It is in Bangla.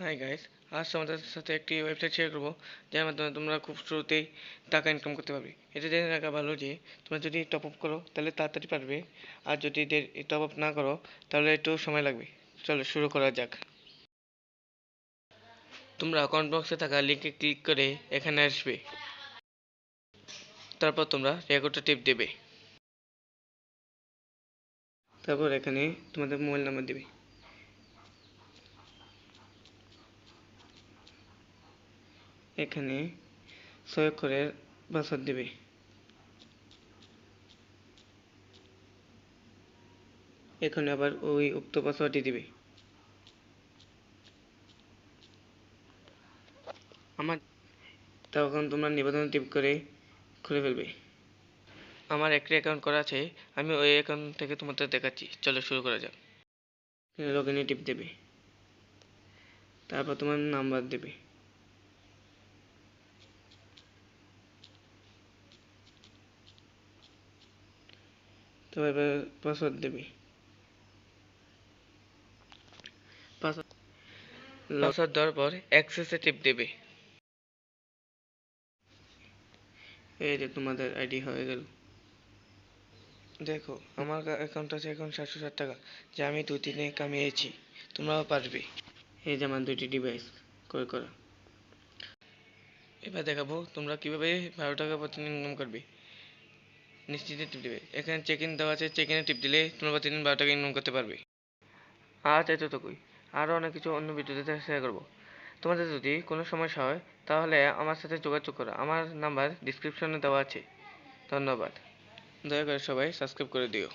হাই গাইস আজ তোমাদের সাথে একটি ওয়েবসাইট শেয়ার করব, যার মাধ্যমে তোমরা খুব শুরুতেই টাকা ইনকাম করতে পারবে। এটা জেনে রাখা ভালো যে, তোমরা যদি টপ আপ করো, তাহলে তাড়াতাড়ি পারবে। আর যদি টপ আপ না করো, তাহলে একটু সময় লাগবে। চলো, শুরু করা যাক। তোমরা কমেন্ট বক্সে থাকা লিঙ্কে ক্লিক করে এখানে আসবে। তারপর তোমরা রেকর্ডটা টিপ দেবে। তারপর এখানে তোমাদের মোবাইল নাম্বার দেবে। এখানে ছয় অক্ষরের পাসওয়ার্ড দেবে। এখানে আবার ওই উক্ত পাসওয়ার্ডটি দিবে। আমার তখন তোমরা নিবেদন টিপ করে খুলে ফেলবে। আমার একটি অ্যাকাউন্ট করা আছে, আমি ওই অ্যাকাউন্ট থেকে তোমাদের দেখাচ্ছি। চলো শুরু করা যাক। লগ ইনে টিপ দেবে। তারপর তোমার নাম্বার দেবে। তো এবার পাসওয়ার্ড দেবে। পাসওয়ার্ড দেওয়ার পর অ্যাক্সেসে টিপ দেবে। এই যে তোমাদের আইডি হয়ে গেল। দেখো, আমার অ্যাকাউন্ট আছে এখন সাতশো ষাট টাকা। যা আমি দু দিনে কামিয়েছি, তোমরাও পারবে। এই যে আমার দুইটি ডিভাইস করে করা। এবার দেখাবো তোমরা কীভাবে বারো টাকা প্রতিদিন ইনকাম করবে। নিশ্চিত টিপ দেবে। এখানে চেক ইন দেওয়া আছে চেক ইনে টিপ দিলে তোমরা প্রতিদিন বারো টাকা ইনকাম করতে পারবে। আজ এতটুকুই। আরও অনেক কিছু অন্য ভিডিওতে শেয়ার করব। তোমাদের যদি কোনো সমস্যা হয়, তাহলে আমার সাথে যোগাযোগ করো। আমার নাম্বার ডিসক্রিপশনে দেওয়া আছে। ধন্যবাদ। দয়া করে সবাই সাবস্ক্রাইব করে দিও।